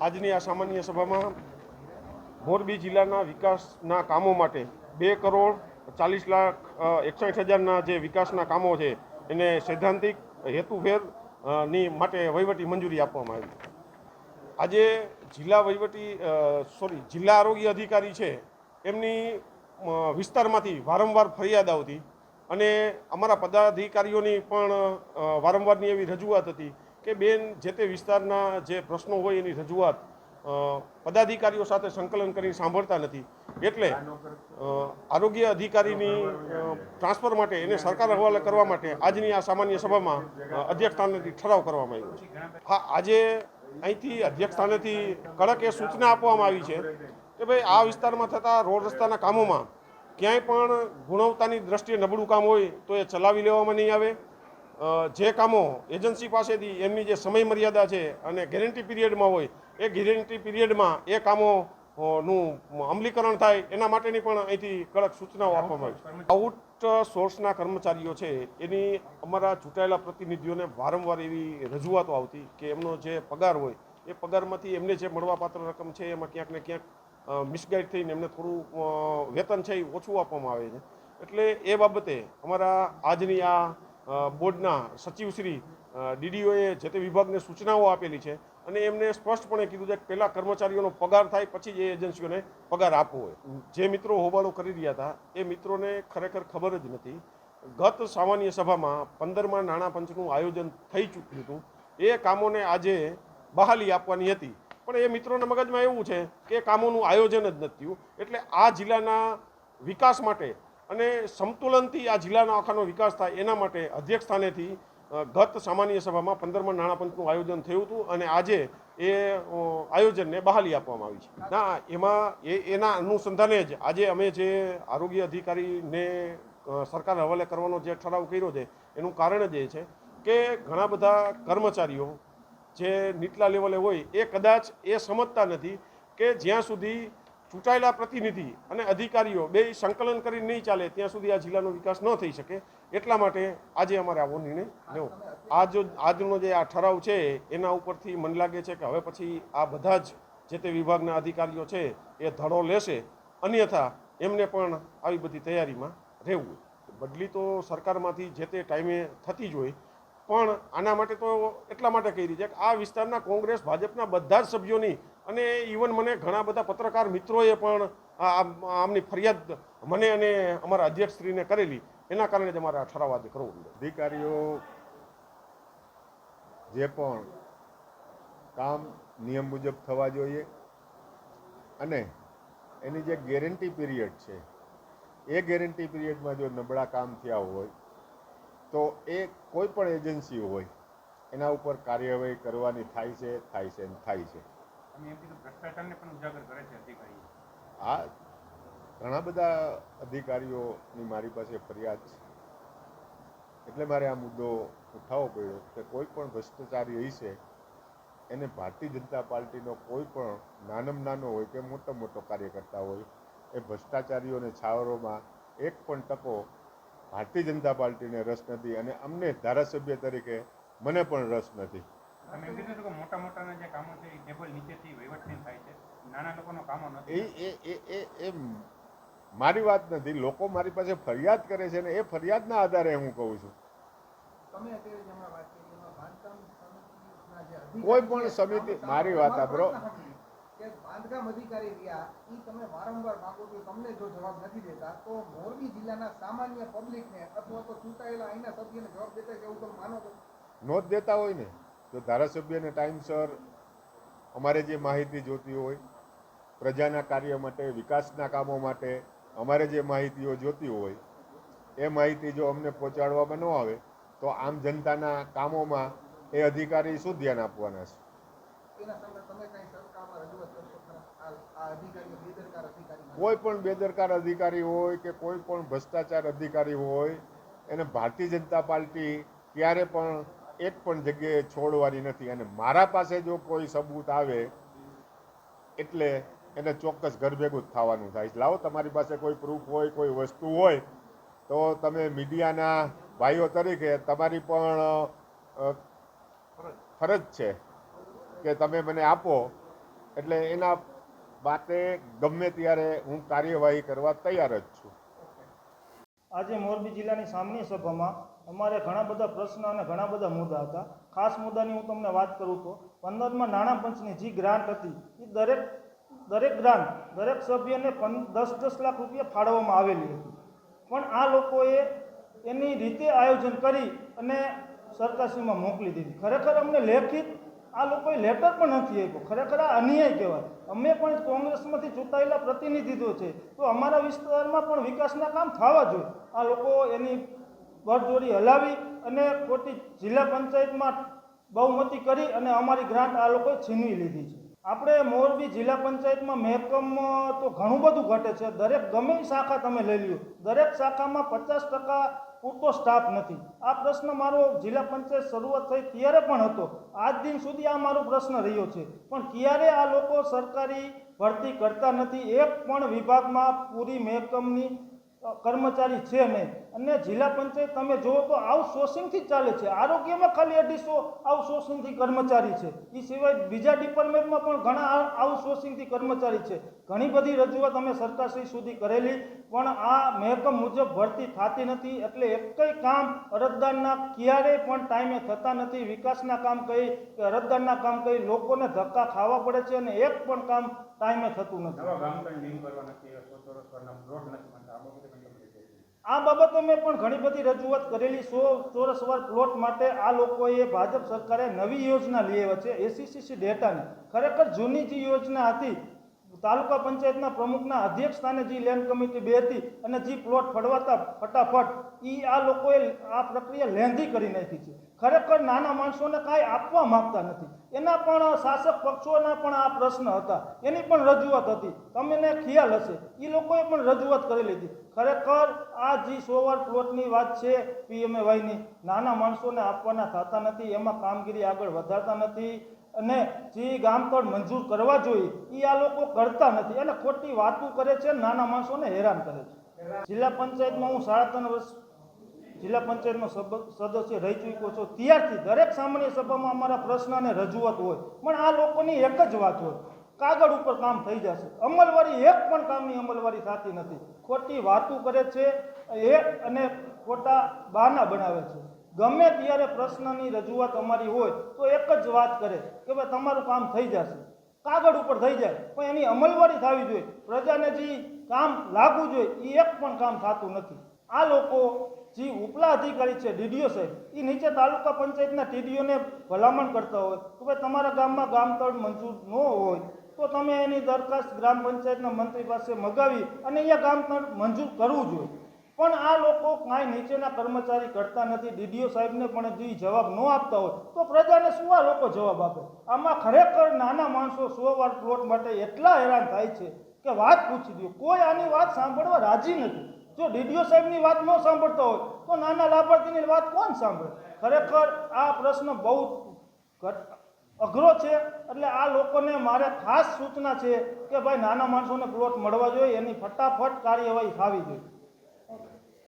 આજની આ સામાન્ય સભામાં મોરબી જિલ્લાના વિકાસના કામો માટે બે કરોડ ચાલીસ લાખ એકસઠ હજારના જે વિકાસના કામો છે, એને સૈદ્ધાંતિક હેતુફેરની માટે વહીવટી મંજૂરી આપવામાં આવી. આજે જિલ્લા વહીવટી સોરી, જિલ્લા આરોગ્ય અધિકારી છે, એમની વિસ્તારમાંથી વારંવાર ફરિયાદ આવતી અને અમારા પદાધિકારીઓની પણ વારંવારની એવી રજૂઆત હતી કે બેન, જે તે વિસ્તારના જે પ્રશ્નો હોય એની રજૂઆત પદાધિકારીઓ સાથે સંકલન કરીને સાંભળતા નથી. એટલે આરોગ્ય અધિકારીની ટ્રાન્સફર માટે એને સરકાર હવાલે કરવા માટે આજની આ સામાન્ય સભામાં અધ્યક્ષ સ્થાનેથી ઠરાવ કરવામાં આવ્યો હા, આજે અહીંથી અધ્યક્ષ સ્થાનેથી કડક એ સૂચના આપવામાં આવી છે કે ભાઈ, આ વિસ્તારમાં થતા રોડ રસ્તાના કામોમાં ક્યાંય પણ ગુણવત્તાની દ્રષ્ટિએ નબળું કામ હોય તો એ ચલાવી લેવામાં નહીં આવે. જે કામો એજન્સી પાસેથી એમની જે સમય મર્યાદા છે અને ગેરંટી પીરિયડમાં હોય, એ ગેરંટી પીરિયડમાં એ કામો નું અમલીકરણ થાય, એના માટેની પણ અહીંથી કડક સૂચનાઓ આપવામાં આવી છે. આઉટ સોર્સના કર્મચારીઓ છે, એની અમારા ચૂંટાયેલા પ્રતિનિધિઓને વારંવાર એવી રજૂઆતો આવતી કે એમનો જે પગાર હોય, એ પગારમાંથી એમને જે મળવાપાત્ર રકમ છે, એમાં ક્યાંક ને ક્યાંક મિસગાઈડ થઈને એમને થોડું વેતન છે એ ઓછું આપવામાં આવે છે. એટલે એ બાબતે અમારા આજની આ બોર્ડના સચિવશ્રી ડીડીઓએ જે તે વિભાગને સૂચનાઓ આપેલી છે અને એમને સ્પષ્ટપણે કીધું છે કે પહેલાં કર્મચારીઓનો પગાર થાય પછી જ એ એજન્સીઓને પગાર આપવો હોય. જે મિત્રો હોબાળો કરી રહ્યા હતા, એ મિત્રોને ખરેખર ખબર જ નથી. ગત સામાન્ય સભામાં પંદરમાં નાણાં પંચનું આયોજન થઈ ચૂક્યું હતું. એ કામોને આજે બહાલી આપવાની હતી. પણ એ મિત્રોના મગજમાં એવું છે કે કામોનું આયોજન જ નથી થયું. એટલે આ જિલ્લાના વિકાસ માટે અને સંતુલનથી આ જિલ્લાના આખાનો વિકાસ થાય એના માટે અધ્યક્ષ સ્થાનેથી ગત સામાન્ય સભામાં પંદરમાં નાણાપંચનું આયોજન થયું હતું અને આજે એ આયોજનને બહાલી આપવામાં આવી છે. ના, એમાં એ, એના અનુસંધાને જ આજે અમે જે આરોગ્ય અધિકારીને સરકાર હવાલે કરવાનો જે ઠરાવ કર્યો છે, એનું કારણ જ એ છે કે ઘણા બધા કર્મચારીઓ જે નીચલા લેવલે હોય એ કદાચ એ સમજતા નથી કે જ્યાં સુધી ચૂંટાયેલા પ્રતિનિધિ અને અધિકારીઓ બે સંકલન કરી નહીં ચાલે, ત્યાં સુધી આ જિલ્લાનો વિકાસ ન થઈ શકે. એટલા માટે આજે અમારે આવો નિર્ણય લેવો. આજ આજનો જે આ ઠરાવ છે, એના ઉપરથી મને લાગે છે કે હવે પછી આ બધા જ જે તે વિભાગના અધિકારીઓ છે, એ ધડો લેશે. અન્યથા એમને પણ આવી બધી તૈયારીમાં રહેવું બદલી તો સરકારમાંથી જે તે ટાઈમે થતી જ હોય. પણ આના માટે તો એટલા માટે કરી છે કે આ વિસ્તારના કોંગ્રેસ, ભાજપના બધા જ સભ્યોની અને ઇવન મને ઘણા બધા પત્રકાર મિત્રોએ પણ આમની ફરિયાદ મને અને અમારા અધ્યક્ષશ્રીને કરેલી. એના કારણે જ અમારે આ ઠરાવ આજે કરવો અધિકારીઓ જે પણ કામ નિયમ મુજબ થવા જોઈએ અને એની જે ગેરંટી પીરિયડ છે, એ ગેરંટી પીરિયડમાં જો નબળા કામ થયા હોય, તો એ કોઈ પણ એજન્સી હોય, એના ઉપર કાર્યવાહી કરવાની થાય છે થાય છે થાય છે. આ ઘણા બધા અધિકારીઓની મારી પાસે ફરિયાદ છે. એટલે મારે આ મુદ્દો ઉઠાવવો પડ્યો કે કોઈ પણ ભ્રષ્ટાચારી હશે એને ભારતીય જનતા પાર્ટીનો કોઈ પણ નાનમ નાનો હોય કે મોટો મોટો કાર્યકર્તા હોય, એ ભ્રષ્ટાચારીઓને છાવરોમાં એક પણ ટકો ભારતીય જનતા પાર્ટીને રસ નથી. અને અમને ધારાસભ્ય તરીકે મને પણ રસ નથી. તમે એમ કીધું કે મોટા મોટાના જે કામો છે એ ટેબલ નીચેથી વહીવટથી થાય છે. નાના લોકોનો કામો એ નથી. એ એ એ એ મારી વાત નથી. લોકો મારી પાસે ફરિયાદ કરે છે ને એ ફરિયાદના આધારે હું કહું છું. તમે અત્યારે હમણાં વાત કરી બાંધકામ સમિતિના કોઈ પણ સમિતિ મારી વાત. તમારો કે બાંધકામ અધિકારી રહ્યા એ તમે વારંવાર માંગો છો તમને જો જવાબ નથી દેતા તો મોરબી જિલ્લાના સામાન્ય પબ્લિકને અથવા તો ચૂંટાયેલા અહીંના સભ્યને જવાબ દેતા છે એવું તમે માનો છો? નોંધ દેતા હોય ને. જો ધારાસભ્યને ટાઈમસર અમારે જે માહિતી જોતી હોય પ્રજાના કાર્ય માટે વિકાસના કામો માટે અમારે જે માહિતીઓ જોતી હોય એ માહિતી જો અમને પહોંચાડવામાં ન આવે તો આમ જનતાના કામોમાં એ અધિકારી શું ધ્યાન આપવાના છે? કોઈ પણ બેદરકાર અધિકારી હોય કે કોઈ પણ ભ્રષ્ટાચાર અધિકારી હોય એને ભારતીય જનતા પાર્ટી ક્યારે પણ એક પણ જગ્યાએ છોડવાની નથી અને મારા પાસે જો કોઈ સબૂત આવે, એટલે એને ચોક્કસ ઘર ભેગું જ થવાનું થાય છે. લાવો તમારી પાસે કોઈ પ્રૂફ હોય, કોઈ વસ્તુ હોય, તો તમે મીડિયાના ભાઈઓ તરીકે તમારી પણ ફરજ છે કે તમે મને આપો એટલે એના માટે ગમે ત્યારે હું કાર્યવાહી કરવા તૈયાર જ છું આજે મોરબી જિલ્લાની સામની સભામાં અમારે ઘણા બધા પ્રશ્ન અને ઘણા બધા મુદ્દા હતા. ખાસ મુદ્દાની હું તમને વાત કરું તો, પંદરમાં નાણાં પંચની જે ગ્રાન્ટ હતી એ દરેક દરેક ગ્રાન્ટ, દરેક સભ્યને દસ દસ લાખ રૂપિયા ફાળવવામાં આવેલી હતી. પણ આ લોકોએ એની રીતે આયોજન કરી અને સરકારશ્રીમાં મોકલી દીધી. ખરેખર અમને લેખિત આ લોકોએ લેટર પણ નથી આપ્યો. ખરેખર આ અન્યાય કહેવાય. અમે પણ કોંગ્રેસમાંથી ચૂંટાયેલા પ્રતિનિધિત્વ છે. તો અમારા વિસ્તારમાં પણ વિકાસના કામ થવા જોઈએ. આ લોકો એની બળજોરી હલાવી અને ખોટી જિલ્લા પંચાયતમાં બહુમતી કરી અને અમારી ગ્રાન્ટ આ લોકોએ છીનવી લીધી છે. આપણે મોરબી જિલ્લા પંચાયતમાં મહેકમ તો ઘણું બધું ઘટે છે. દરેક ગમે શાખા તમે લઈ લ્યો. દરેક શાખામાં પચાસ ટકા પૂરતો સ્ટાફ નથી. આ પ્રશ્ન મારો જિલ્લા પંચાયત શરૂઆત થઈ ત્યારે પણ હતો. આજ દિન સુધી આ મારો પ્રશ્ન રહ્યો છે. પણ ક્યારે આ લોકો સરકારી ભરતી કરતા નથી? એક પણ વિભાગમાં પૂરી મહેકમની કર્મચારી છે નહીં. અને જિલ્લા પંચાયત તમે જુઓ તો આઉટસોર્સિંગથી ચાલે છે. આરોગ્યમાં ખાલી અઢીસો આઉટસોર્સિંગથી કર્મચારી છે. એ સિવાય બીજા ડિપાર્ટમેન્ટમાં પણ ઘણા આઉટસોર્સિંગથી કર્મચારી છે. ઘણી બધી રજૂઆત અમે સરકારશ્રી સુધી કરેલી, પણ આ મહેકમ મુજબ ભરતી થતી નથી, એટલે એકય કામ અરજદારના ક્યારેય પણ ટાઈમે થતા નથી. વિકાસના કામ કહી કે અરજદારના કામ કહી લોકોને ધક્કા ખાવા પડે છે અને એક પણ કામ ટાઈમે થતું નથી. આ બાબતે મેં પણ ઘણી બધી રજૂઆત કરેલી સો ચોરસવાર પ્લોટ માટે આ લોકોએ ભાજપ સરકારે નવી યોજના લઈ આવ્યા છે એસીસીસી ડેટાની. ખરેખર જૂની જે યોજના હતી, તાલુકા પંચાયતના પ્રમુખના અધ્યક્ષ સ્થાને જે લેન્ડ કમિટી બે હતી અને જે પ્લોટ ફળવાતા ફટાફટ એ આ લોકોએ આ પ્રક્રિયા લેંધી કરી નાખી છે. ખરેખર નાના માણસોને કાંઈ આપવા માંગતા નથી. એના પણ શાસક પક્ષોના પણ આ પ્રશ્ન હતા. એની પણ રજૂઆત હતી. તમને ખ્યાલ હશે એ લોકોએ પણ રજૂઆત કરી લીધી. ખરેખર આ જે સોવાર પ્લોટની વાત છે, પીએમએવાયની, નાના માણસોને આપવાના થતા નથી, એમાં કામગીરી આગળ વધારતા નથી અને જે ગામ પણ મંજૂર કરવા જોઈએ એ આ લોકો કરતા નથી. અને ખોટી વાતો કરે છે, નાના માણસોને હેરાન કરે છે. જિલ્લા પંચાયતમાં હું સાડા ત્રણ વર્ષ જિલ્લા પંચાયતનો સદસ્ય રહી ચૂક્યો છો. ત્યારથી દરેક સામાન્ય સભામાં અમારા પ્રશ્ન અને રજૂઆત હોય. પણ આ લોકોની એક જ વાત હોય. કાગળ ઉપર કામ થઈ જશે. અમલવારી એક પણ કામની અમલવારી થતી નથી. ખોટી વાતો કરે છે, એ અને ખોટા બહાના બનાવે છે. ગમે ત્યારે પ્રશ્નની રજૂઆત અમારી હોય, તો એક જ વાત કરે કે ભાઈ તમારું કામ થઈ જશે. કાગળ ઉપર થઈ જાય, પણ એની અમલવારી થવી જોઈએ. પ્રજાને જે કામ લાગવું જોઈએ, એ એક પણ કામ થતું નથી. આ લોકો જે ઉપલા અધિકારી છે, ડીડીઓ સાહેબ એ નીચે તાલુકા પંચાયતના ટીડીઓને ભલામણ કરતા હોય કે ભાઈ તમારા ગામમાં ગામતળ મંજૂર ન હોય, તો તમે એની દરખાસ્ત ગ્રામ પંચાયતના મંત્રી પાસે મગાવી અને અહીંયા ગામતળ મંજૂર કરવું જોઈએ. પણ આ લોકો કાંઈ નીચેના કર્મચારી કરતા નથી, ડીડીઓ સાહેબને પણ જે જવાબ ન આપતા હોય, તો પ્રજાને શું આ લોકો જવાબ આપે? આમાં ખરેખર નાના માણસો સો વાર પ્લોટ માટે એટલા હેરાન થાય છે કે વાત પૂછી દો. કોઈ આની વાત સાંભળવા રાજી નથી. જો ડીડીઓ સાહેબની વાત ન સાંભળતા હોય, તો નાના લાભાર્થીની વાત કોણ સાંભળે? ખરેખર આ પ્રશ્ન બહુ અઘરો છે, એટલે આ લોકોને મારે ખાસ સૂચના છે કે ભાઈ નાના માણસોને પ્લોટ મળવા જોઈએ, એની ફટાફટ કાર્યવાહી થવી જોઈએ.